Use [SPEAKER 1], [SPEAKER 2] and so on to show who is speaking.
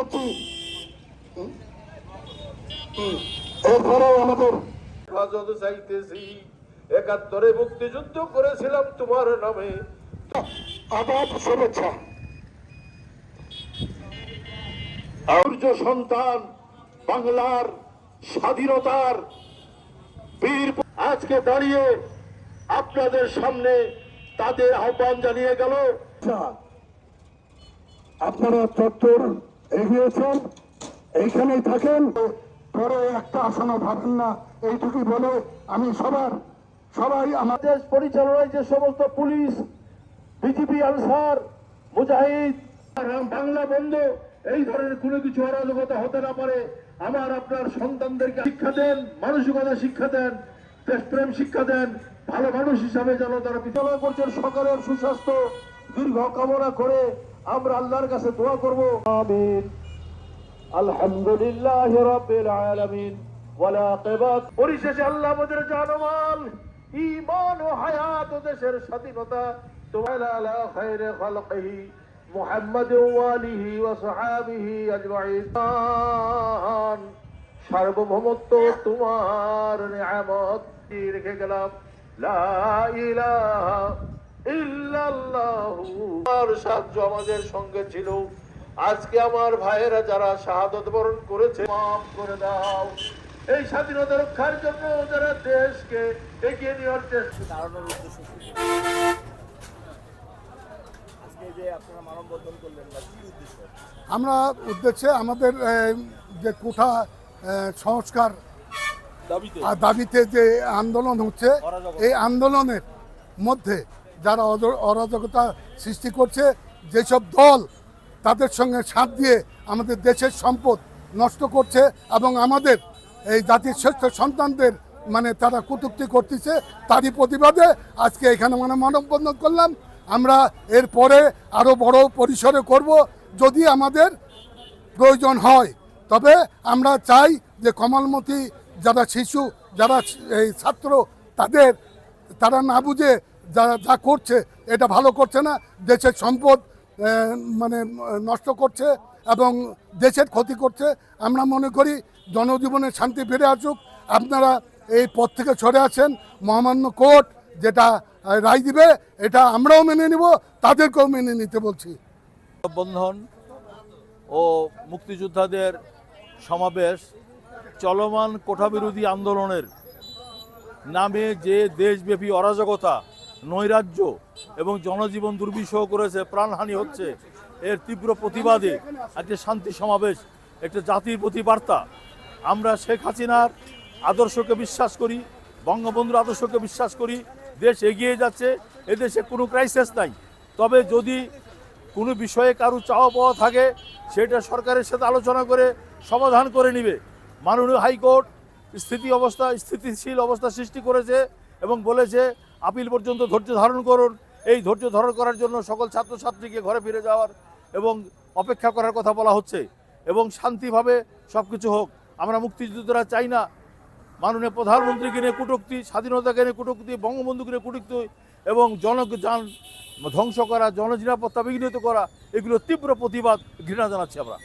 [SPEAKER 1] করছি হুম? হুম। এরপরেও আমাদের
[SPEAKER 2] হেফাজত চাইতেছি একাত্তরে মুক্তিযুদ্ধ করেছিলাম তোমার নামে
[SPEAKER 1] শুভেচ্ছা
[SPEAKER 2] সূর্য সন্তান বাংলার স্বাধীনতার বীর আজকে দাঁড়িয়ে আপনাদের সামনে তাদের আহ্বান জানিয়ে গেল
[SPEAKER 1] আপনারা চত্বর এগিয়েছেন এইখানেই থাকেন। পরে একটা আসনও ভাবেন না এইটুকুই বলে আমি সবার সবাই আমাদের
[SPEAKER 2] দেশ পরিচালনায় যে সমস্ত পুলিশ বিজিবি আনসার মুজাহিদ বাংলা বন্ধ এই ধরনের কোনো কিছু অরাজকতা হতে না পারে। আমার আপনার সন্তানদেরকে শিক্ষা দেন মানসিকতা শিক্ষা দেন দেশপ্রেম শিক্ষা দেন ভালো মানুষ হিসাবে যেন তারা বিদ্যালয় করছেন সকলের সুস্বাস্থ্য দীর্ঘ কামনা করে আমরা আল্লাহর কাছে দোয়া করব। আমিন। আলহামদুলিল্লাহ রাব্বিল আলামিন। ওয়ালা পরিশেষে আল্লাহ আমাদের জানমাল। ঈমান ও হায়াত দেশের স্বাধীনতা। তোমার আলা খায়রে খালকিহি মুহাম্মদ ওয়া আলিহি ওয়া সাহাবিহি আজমাইন। সার্বভৌমত্ব তোমার নিয়ামত। রেখে গেলাম। লা ইলাহা সাহায্য আমাদের সঙ্গে ছিল। আজকে আমার ভাইয়েরা যারা শাহাদত বরণ করেছে মাফ করে দাও। এই স্বাধীনতা রক্ষার জন্য যারা দেশকে এগিয়ে নেওয়ার চেষ্টা
[SPEAKER 3] দাঁড়ানোর উদ্দেশ্য
[SPEAKER 4] আমরা উদ্দেশ্যে আমাদের যে কোঠা সংস্কার
[SPEAKER 3] দাবিতে।
[SPEAKER 4] যে আন্দোলন হচ্ছে এই আন্দোলনের মধ্যে যারা অরাজকতা সৃষ্টি করছে, যেসব দল তাদের সঙ্গে সাথ দিয়ে আমাদের দেশের সম্পদ নষ্ট করছে এবং আমাদের এই জাতির শ্রেষ্ঠ সন্তানদের মানে তারা কটূক্তি করতেছে, তারই প্রতিবাদে আজকে এখানে মানে মানববন্ধন করলাম। আমরা এরপরে আরও বড় পরিসরে করব। যদি আমাদের প্রয়োজন হয়, তবে আমরা চাই যে কমলমতি যারা শিশু, যারা এই ছাত্র, তাদের, তারা না বুঝে যারা যা করছে, এটা ভালো করছে না, দেশের সম্পদ মানে নষ্ট করছে এবং দেশের ক্ষতি করছে। আমরা মনে করি জনজীবনে শান্তি ফিরে আসুক। আপনারা এই পথ থেকে সরে আছেন মহামান্য কোর্ট যেটা রায় দিবে, এটা আমরাও মেনে নিব, তাদেরকেও মেনে নিতে বলছি।
[SPEAKER 3] বন্ধন ও মুক্তিযোদ্ধাদের সমাবেশ চলমান কোঠাবিরোধী আন্দোলনের নামে যে দেশব্যাপী অরাজকতা নৈরাজ্য এবং জনজীবন দুর্বিষহ করেছে, প্রাণহানি হচ্ছে। এর তীব্র প্রতিবাদে একটা শান্তি সমাবেশ, একটা জাতির প্রতি বার্তা। আমরা শেখ হাসিনার আদর্শকে বিশ্বাস করি, বঙ্গবন্ধুর আদর্শকে বিশ্বাস করি। দেশ এগিয়ে যাচ্ছে, এদেশে কোনো ক্রাইসিস নাই। তবে যদি কোনো বিষয়ে কারও চাওয়া পাওয়া থাকে, সেটা সরকারের সাথে আলোচনা করে সমাধান করে নিবে। মাননীয় হাইকোর্ট স্থিতি অবস্থা, স্থিতিশীল অবস্থা সৃষ্টি করেছে এবং বলেছে আপিল পর্যন্ত ধৈর্য ধারণ করুন। এই ধৈর্য ধারণ করার জন্য সকল ছাত্রছাত্রীকে ঘরে ফিরে যাওয়ার এবং অপেক্ষা করার কথা বলা হচ্ছে এবং শান্তিভাবে সব কিছু হোক। আমরা মুক্তিযুদ্ধরা চাই না। মাননীয় প্রধানমন্ত্রীকে নিয়ে কটূক্তি, স্বাধীনতাকে নিয়ে কটূক্তি, বঙ্গবন্ধুকে নিয়ে কটূক্তি এবং জনযান ধ্বংস করা, জননিরাপত্তা বিঘ্নিত করা, এগুলো তীব্র প্রতিবাদ ঘৃণা জানাচ্ছি আমরা।